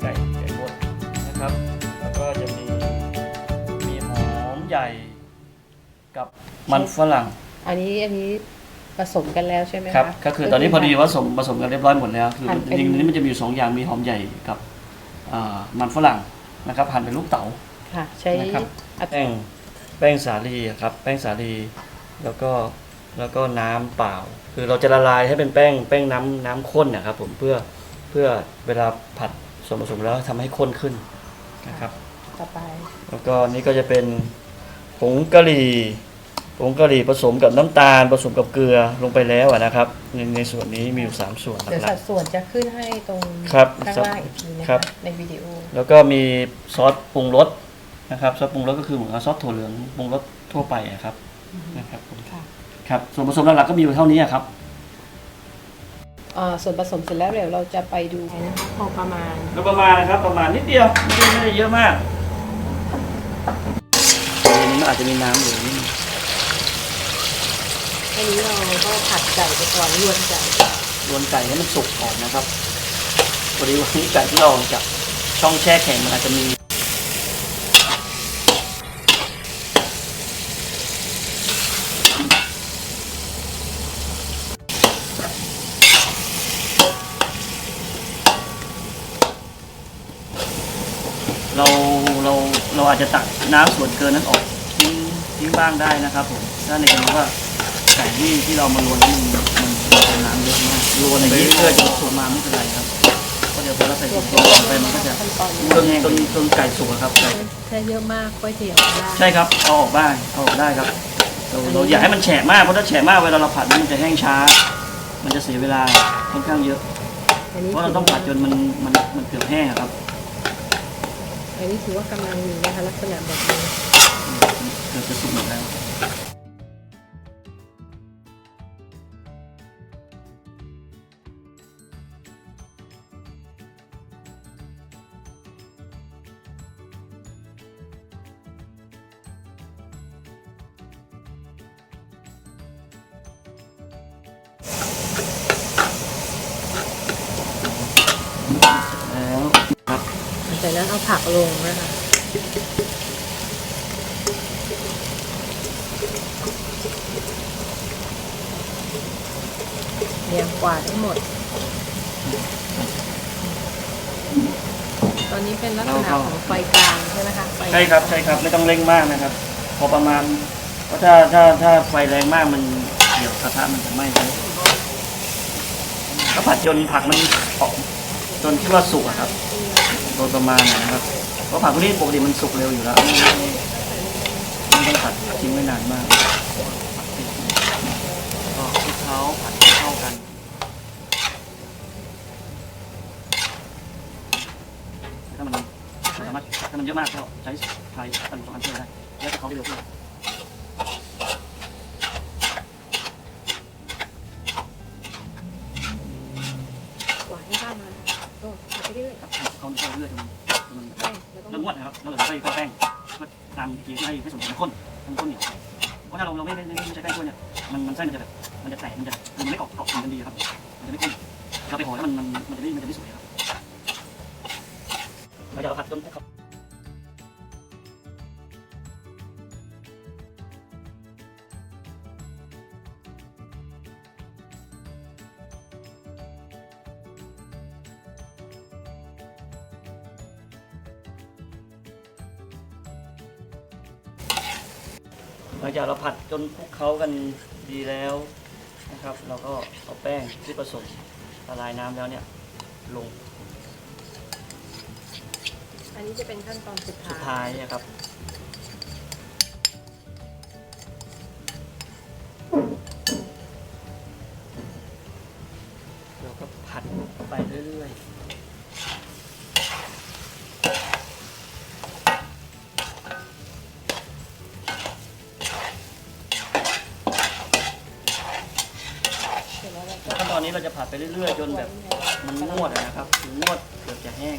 ไก่ไก่บดนะครับ แล้วก็จะมีมีหอมใหญ่กับมันฝรั่งอันนี้อันนี้ผสมกันแล้วใช่ไหมะครับก็คือตอนนี้พอดีว่าผสมผสมกันเรียบร้อยหมดแล้วคือจริงๆนี้มันจะมีอยู่สองอย่างมีหอมใหญ่กับมันฝรั่งนะครับหั่นเป็นลูกเต๋าค่ะใช้แป้งแป้งสาลีครับแป้งสาลีแล้วก็แล้วก็น้ำเปล่า คือเราจะละลายให้เป็นแป้งแป้งน้ำน้ำข้นนะครับผมเพื่อเพื่อเวลาผัด ส่วนผสมแล้วทำให้ข้นขึ้นนะครับ ต่อไปแล้วก็นี่ก็จะเป็นผงกะหรี่ผงกะหรี่ผสมกับน้ำตาล ผสมกับเกลือลงไปแล้วอะนะครับ ในในส่วนนี้มีอยู่สามส่วนหเดี๋ยวลัสัก ดส่วนจะขึ้นให้ตรงครับข้างล่างอีกทีนะครัคะบ ในวิดีโอๆแล้วก็มีซอสปรุงรสนะครับซอสปรุงรสก็คือเหมือนกับซอสถั่วเหลืองปรุงรสทั่วไปอะครับนะครับผมค่ะ ครับส่วนผสมหลักๆก็มีอยู่เท่านี้อะครับเอ่อ ส่วนผสมเสร็จแล้วเดี๋ยวเราจะไปดูนะคะพอประมาณโดยประมาณนะครับ ประมาณนิดเดียวไม่ได้ไม่ได้เยอะมากอันนี้มันอาจจะมีน้ำอยู่นิดนึงอันนี้เราก็ผัดไก่ไปก่อนรวนไก่รวนไก่ให้มันสุกก่อนนะครับพอดีวันนี้ไก่ที่เราจากช่องแช่แข็งมันอาจจะมี เราเราเราอาจจะตักน้ำส่วนเกินนั้นออกทิ้งทิ้งบ้างได้นะครับผมถ้าในกรณีว่าไก่ที่ที่เรามารวนแล้วมันมันมันเป็นน้ำเยอะมากรวนไปเรื่อยๆจนสุกมาไม่เป็นไรครับเพราะเดี๋ยวพอเราใส่ตัวถุงตัวลงไปมันก็จะขั้นตอนจนจนจนไก่สุกอะครับไก่แค่เยอะมากก๋วยเตี๋ยวได้ใช่ครับเอาออกได้เอาออกได้ครับเราเราอย่าให้มันแฉะมากเพราะถ้าแฉะมากเวลาเราผัดมันจะแห้งช้า มันจะเสียเวลาค่อนข้างเยอะ อันนี้เพราะเราต้องผัดจนมันมันมันเกือบแห้งอะครับ อันนี้ถือว่ากำลังดีนะคะลักษณะแบบนี้เกือบจะสุกหมดแล้ว จากนั้นเอาผักลงนะคะเรียงกวาดให้หมด ตอนนี้เป็นลักษณะของไฟกลางใช่ไหมคะไฟใช่ครับใช่ครับไม่ต้องเร่งมากนะครับ พอประมาณเพราะถ้าถ้าถ้าไฟแรงมากมันเดี๋ยวกระทะมันจะไหม้เลยก็ผัดจนผักมันออก จนที่ว่าสุกอะครับโดยประมาณนะครับเพราะผักพวกนี้ปกติมันสุกเร็วอยู่แล้วไม่ไม่ต้องผัดทิ้งไว้นานมากก็คลุกเคล้าผัดให้เข้ากันถ้ามันสามารถถ้ามันเยอะมากก็ใช้ไฟตันสองอันช่วยได้แล้วจะเขาได้เร็วขึ้น กวาดให้ข้ามมาก็ผัดไปเรื่อย ครับเขาเขาเรื่อยๆจนจนมันแล้วก็เริ่มงวดนะครับแล้วเราใส่แป้งก็ตามทีให้ให้สมบูรณ์ข้นมันข้นเหนียวเพราะถ้าเราเราไม่ไม่ไม่ใช้แป้งช่วยเนี่ยมันมันไส้มันจะแบบมันจะแตกมันจะมันไม่เกาะเกาะกันดีครับมันจะไม่ข้นเราไปห่อแล้วมันมันมันจะไม่มันจะไม่สวยครับเราจะผัดจนเขา ลังจากเราผัดจนคลุกเคล้ากันดีแล้วนะครับ เราก็เอาแป้งที่ผสมละลายน้ำแล้วเนี่ยลงอันนี้จะเป็นขั้นตอนสุดสุดท้ายท้ายนะครับ เราก็ผัดไปเรื่อยๆขั้นตอน นี้เราจะผัดไปเรื่อยๆ จนแบบมันงวดอะนะครับถึงงวดเกือบจะแห้ง